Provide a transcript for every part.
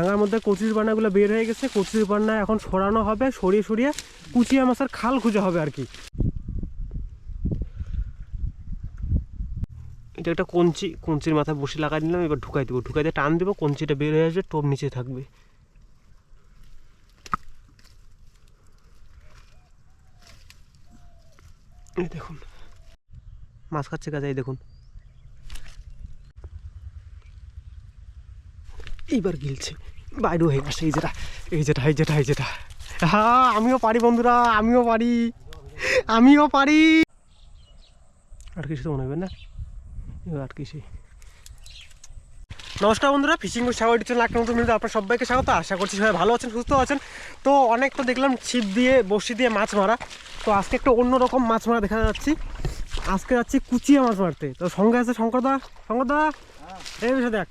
ডাঙার মধ্যে কচুর পান্নাগুলো বের হয়ে গেছে। কচুর পান্না এখন সরানো হবে, সরিয়ে সরিয়ে কুচিয়া মাছের খাল খুঁজে হবে আর কি। এটা একটা কঞ্চি, কঞ্চির মাথায় বসে লাগাই দিলাম, এবার ঢুকাই দেবো। ঢুকাই দিয়ে টান দেবো, কঞ্চিটা বের হয়ে আসবে, টোপ নিচে থাকবে। দেখুন। মাছ খাচ্ছে এই দেখুন। এইবার গিলছে। বাইরে হয়ে গেছে, এই যেটা এই যেটা এই যেটা এই যেটা হ্যাঁ আমিও পারি বন্ধুরা, আমিও পারি। আমিও পারি। আর কিছু তো মনে হবে না। আর কিছু। নমস্কার বন্ধুরা, ফিশিং সাগর চ্যানেল একটা নতুন ভিডিও আপনার সবাইকে স্বাগত। আশা করছি সবাই ভালো আছেন, সুস্থ আছেন। তো অনেক তো দেখলাম ছিপ দিয়ে, বড়শি দিয়ে মাছ মারা। তো আজকে একটা অন্যরকম মাছ মারা দেখা যাচ্ছি। আজকে যাচ্ছি কুচিয়া মাছ মারতে। তো সঙ্গে আছে শঙ্করদা শঙ্করদা এই বিষয় দেখ।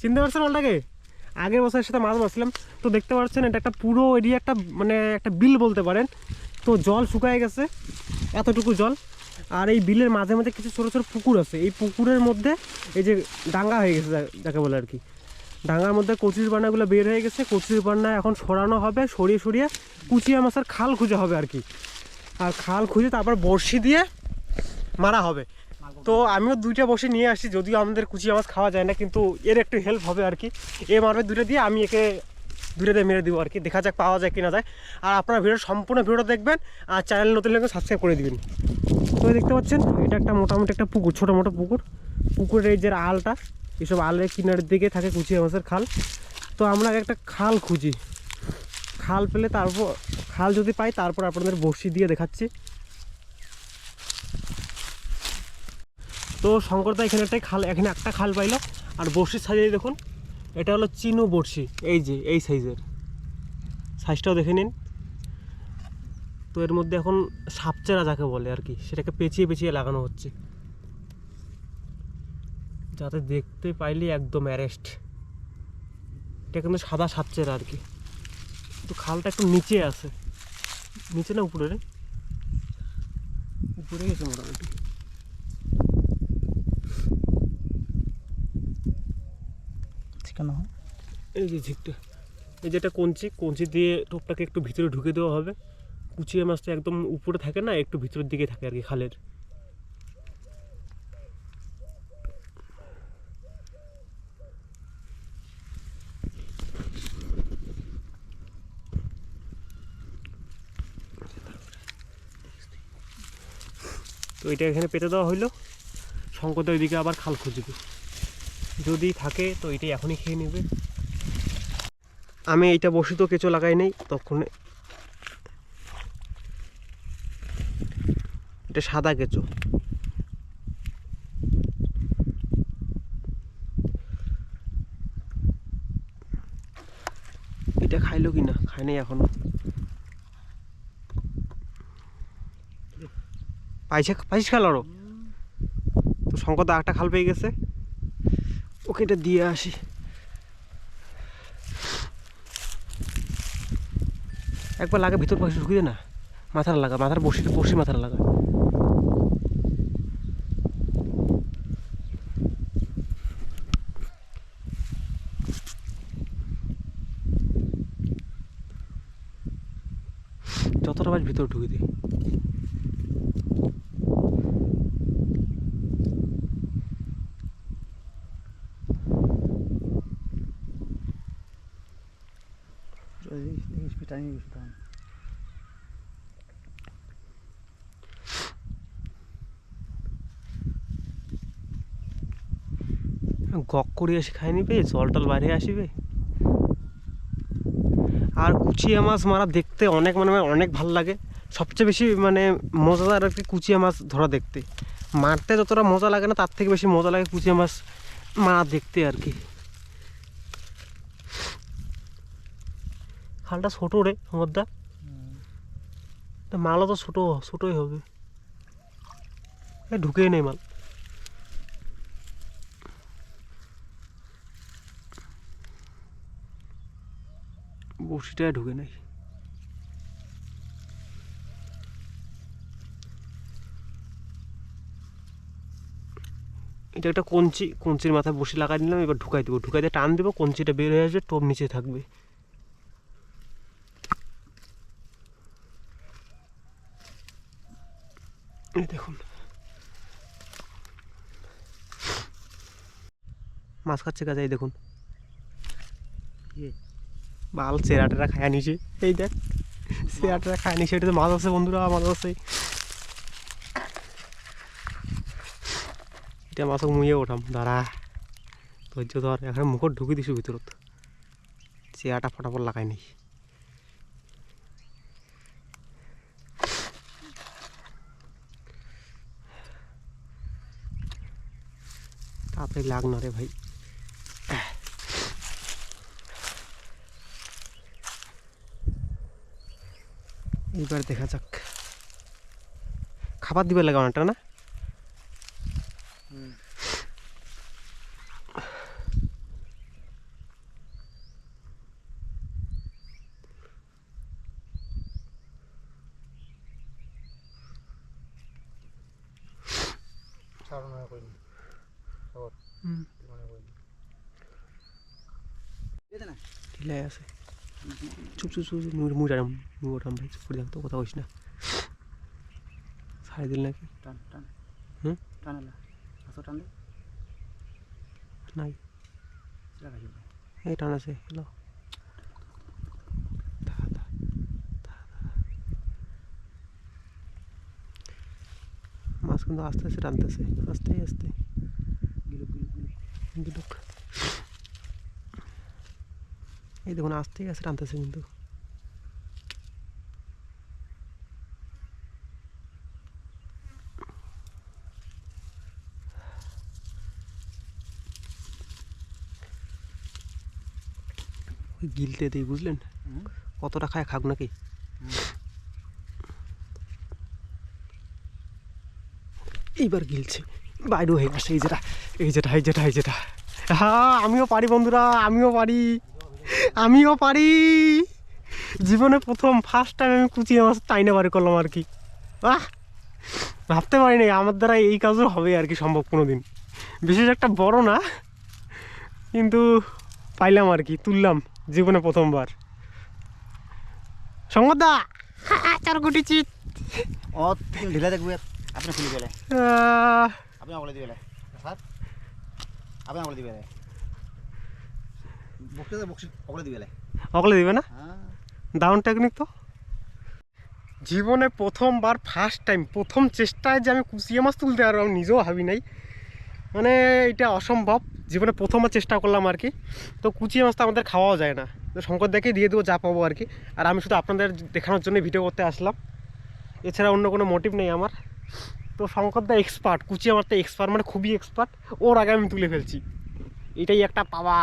চিনতে পারছেন ওটাকে আগের বছরের সাথে মাছ মারছিলাম, তো দেখতে পাচ্ছেন এটা একটা পুরো এরিয়া, একটা মানে একটা বিল বলতে পারেন। তো জল শুকায় গেছে, এতটুকু জল। আর এই বিলের মাঝে মাঝে কিছু ছোটো ছোটো পুকুর আছে। এই পুকুরের মধ্যে এই যে ডাঙ্গা হয়ে গেছে যাকে বলে আর কি। ডাঙ্গার মধ্যে কচুর পান্নাগুলো বের হয়ে গেছে, কচুর পান্না এখন সরানো হবে, সরিয়ে সরিয়ে কুচিয়া মাছের খাল খুঁজে হবে আর কি। আর খাল খুঁজে তারপর বড়শি দিয়ে মারা হবে। তো আমিও দুইটা বসে নিয়ে আসি, যদিও আমাদের কুচি মাছ খাওয়া যায় না, কিন্তু এর একটু হেল্প হবে আর কি। এ মারবে দুটো দিয়ে আমি একে দুটো দিয়ে মেরে দিব আর কি। দেখা যাক পাওয়া যায় কিনা যায়। আর আপনারা ভিডিও সম্পূর্ণ ভিডিও দেখবেন, আর চ্যানেল নতুন লাগলে সাবস্ক্রাইব করে দিবেন। তো দেখতে পাচ্ছেন, এটা একটা মোটামুটি একটা পুকুর, ছোটো মোটো পুকুর। পুকুরের যে আলটা, এসব আলের কিনারের দিকে থাকে কুচিয়া মাছের খাল। তো আমরা একটা খাল খুঁজি। খাল পেলে তারপর, খাল যদি পাই, তারপর আপনাদের বড়শি দিয়ে দেখাচ্ছি। শঙ্করদা এখানে একটা খাল, এখানে একটা খাল পাইলো। আর বড়শির সাইজে দেখুন, এটা হলো চিনু বড়শি, এই যে, এই সাইজের সাইজটাও দেখে নিন। তো এর মধ্যে এখন সাপচেরা যাকে বলে আর কি, সেটাকে পেঁচিয়ে পেঁচিয়ে লাগানো হচ্ছে। যাতে দেখতে পাইলে একদম অ্যারেস্ট এটা কিন্তু সাদা সাপচেরা আর কি। তো খালটা একটু নিচে আছে। নিচে না উপরে উপরে গেছে মোটামুটি। ঠিকানা হয়? এই যে ঝিকটা, এই যেটা কঞ্চি কঞ্চি দিয়ে টোপটাকে একটু ভিতরে ঢুকে দেওয়া হবে। কুচিয়া মাছটা একদম উপরে থাকে না, একটু ভিতরের দিকে থাকে আর কি, খালের। তো এটা এখানে পেতে দেওয়া হইল। শঙ্কর ওইদিকে আবার খাল খুঁজবে। যদি থাকে, তো এটাই এখনই খেয়ে নেবে। আমি বসে তো কেঁচো লাগাই নেই তখন এটা সাদা কেঁচো। এটা খাইলো কি না খাই নাই এখনও। পাইছে পাইছিস খাল আরও? তো শঙ্কর একটা খাল পেয়ে গেছে। ওকে এটা দিয়ে আসি। একবার লাগা, ভিতর পাশে ঢুকিয়ে না। মাথার লাগা, মাথার বসি বসি মাথার লাগা। যতটা মাছ ভিতর ঢুকে দিই টাইম গেছে তখন গক করে এসে খাই নিবে জল টল বাইরে আসিবে? আর কুচিয়া মাছ মারা দেখতে অনেক মানে অনেক ভালো লাগে। সবচেয়ে বেশি মানে মজাদার আর কি কুচিয়া মাছ ধরা দেখতে। মারতে যতটা মজা লাগে না, তার থেকে বেশি মজা লাগে কুচিয়া মাছ মারা দেখতে আর কি। খালটা ছোটো রে মধ্যা মালও তো ছোটো ছোটোই হবে। এ ঢুকেই নেই মাল। বড়শিটা ঢুকে নাই। এটা একটা কঞ্চি কঞ্চির মাথায় বসে লাগাই নিলাম এবার ঢুকাই দেবো। ঢুকাই দিয়ে টান দেবো কঞ্চিটা বের হয়ে আসবে টোপ নিচে থাকবে। দেখুন। মাছ খাচ্ছে কাজে, এই দেখুন। বাল চেরাটেরা খায় নিছে। এই দেখ চেরাটেরা খায় নিছে, এটা তো মাছ আছে বন্ধুরা, মাছ আছে। এটা মাছক মুইয়ে ওঠাম দাঁড়া। ধৈর্য ধর এখানে মুখত ঢুকি দিছো ভিতৰত। চেয়াৰটা ফটাফট লাগাই নি তাড়াতাড়ি লাগ না রে ভাই এইবার দেখা যাক খাবার দিবে লাগে অনেকটা না ঢিলাই আছে চুপ চুপ চুপ চুপ, মুই মুই রাম মুই ওঠাম ভাই চুপ করে থাকতো কথা কইস না ছাড়ি দিল নাকি টান টান হুম? টান এলা আসো টান দে নাই এই টান আছে হ্যালো মাছ কিন্তু আস্তে আস্তে টানতেছে আস্তে আস্তে গিলুক এই দেখুন আস্তে আস্তে টানতেছে কিন্তু ওই গিলতে দিই বুঝলেন। কতটা খায় খাক নাকি এইবার গিলছে বাইরে হয়ে গেছে এই যেটা এই যেটা এই যেটা এই যেটা হ্যাঁ আমিও পারি বন্ধুরা আমিও পারি। আমিও পারি। জীবনে প্রথম ফার্স্ট টাইম আমি কুচিয়ে মাছ টাইনে বাড়ি করলাম আর কি। আহ! ভাবতে পারিনি আমার দ্বারা এই কাজও হবে আর কি সম্ভব কোনো দিন বিশেষ একটা বড় না কিন্তু পাইলাম আর কি তুললাম জীবনে প্রথমবার। সংবাদদা চার কোটি চিত। ঢিলা দেখবে আপনি খুলি আহ, আপনি দিবে স্যার আপনি দিবে না? হ্যাঁ। দারুণ টেকনিক তো। জীবনে প্রথমবার ফার্স্ট টাইম প্রথম চেষ্টায় যে আমি কুচিয়া মাছ তুলতে পারব আমি নিজেও ভাবি নাই। মানে এটা অসম্ভব জীবনে প্রথমবার চেষ্টা করলাম আর কি। তো কুচিয়া মাছ তো আমাদের খাওয়াও যায় না। তো শঙ্কর দেখে দিয়ে দেবো যা পাবো আর কি। আর আমি শুধু আপনাদের দেখানোর জন্য ভিডিও করতে আসলাম। এছাড়া অন্য কোনো মোটিভ নেই আমার। তো শঙ্কর দা এক্সপার্ট কুচিয়া মারতে এক্সপার্ট মানে খুবই এক্সপার্ট ওর আগে আমি তুলে ফেলছি। এটাই একটা পাওয়া।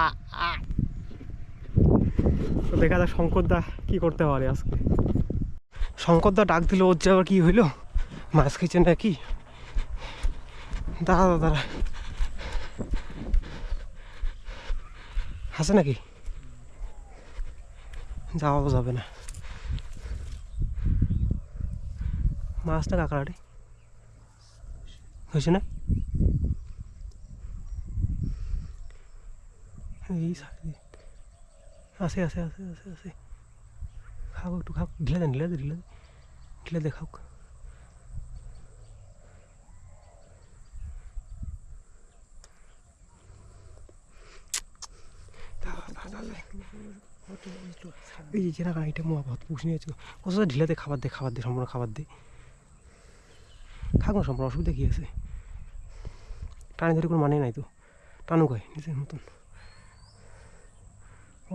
তো দেখা যাক শঙ্করদা কি করতে পারে আজকে। শঙ্করদা ডাক দিল ওর যে আবার কি হইল? মাছ খেয়েছে নাকি? দাঁড়া দাঁড়া, আছে নাকি? যাওয়া যাবে না। মাছটা কাকাড়ি হয়েছে না? এই সাইড। আছে আছে আছে আছে আছে খাও একটু খাও ঢিলে দেন, ঢিলে দে ঢিলে ঢিলে দে খাও এই যে যেটা গাড়িটা মোয়া ভাত পুষ নিয়েছে। কত ঢিলে দে, খাবার দে খাবার দে, সম্পূর্ণ খাবার দে। খাক না সম্পূর্ণ অসুবিধা কী আছে? টানি ধরে কোনো মানে নাই তো। টানুক হয় নিজের মতন।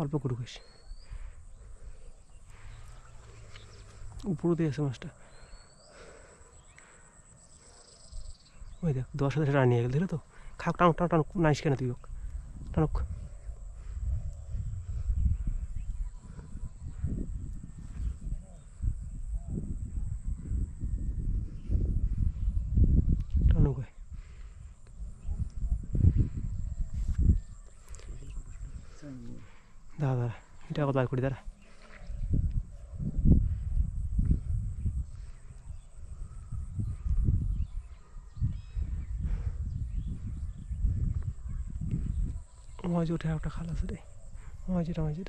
অল্প করে খাইস উপরে দিয়ে আছে মাছটা। ওই দেখ, দশ হাজার টাকা নিয়ে গেল দিলে তো? খাক, টানুক টানুক টানুক, নাইস কেন তুই হোক। টানুক। ಬಾಲ್ ಕೊಟ್ಟಿದ್ದಾರೆ हजुर एउटा खाला छ अरे हजुर हजुर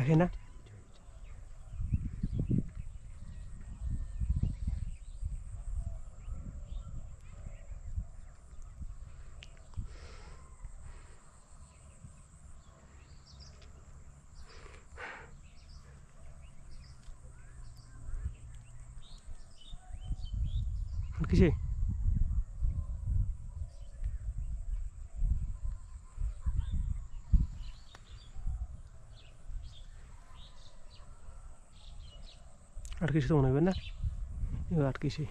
होइन আছে রে ওই যেটা ওই যেটা দেখে না কিসে আর কিছু তো মনে হবে না এবার আর কিছু রে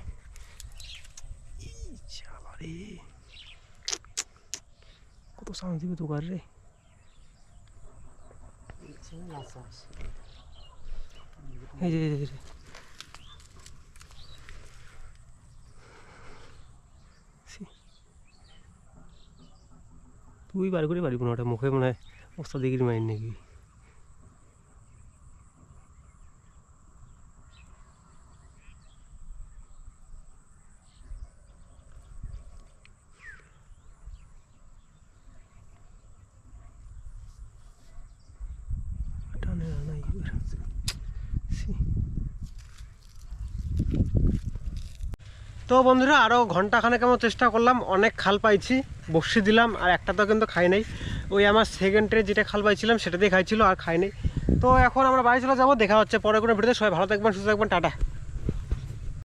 কত সাউন্ড দিবে দোকান রে এই যে এই যে, এই যে। সি। তুই বার করে পারিব না ওটা মুখে মনে হয় ওস্তাদ ডিগ্রি মাইন নাকি। টানে না এবার সি। তো বন্ধুরা আরও ঘন্টাখানেক আমার চেষ্টা করলাম, অনেক খাল পাইছি, বসি দিলাম, আর একটা তো কিন্তু খাই নাই। ওই আমার সেকেন্ডে যেটা খাল পাইছিলাম, সেটা দিয়ে খাইছিল, আর খাই নাই। তো এখন আমরা বাড়ি চলে যাব, দেখা হচ্ছে পরে কোনো ভিডিওতে সবাই ভালো থাকবেন, সুস্থ থাকবেন, টাটা।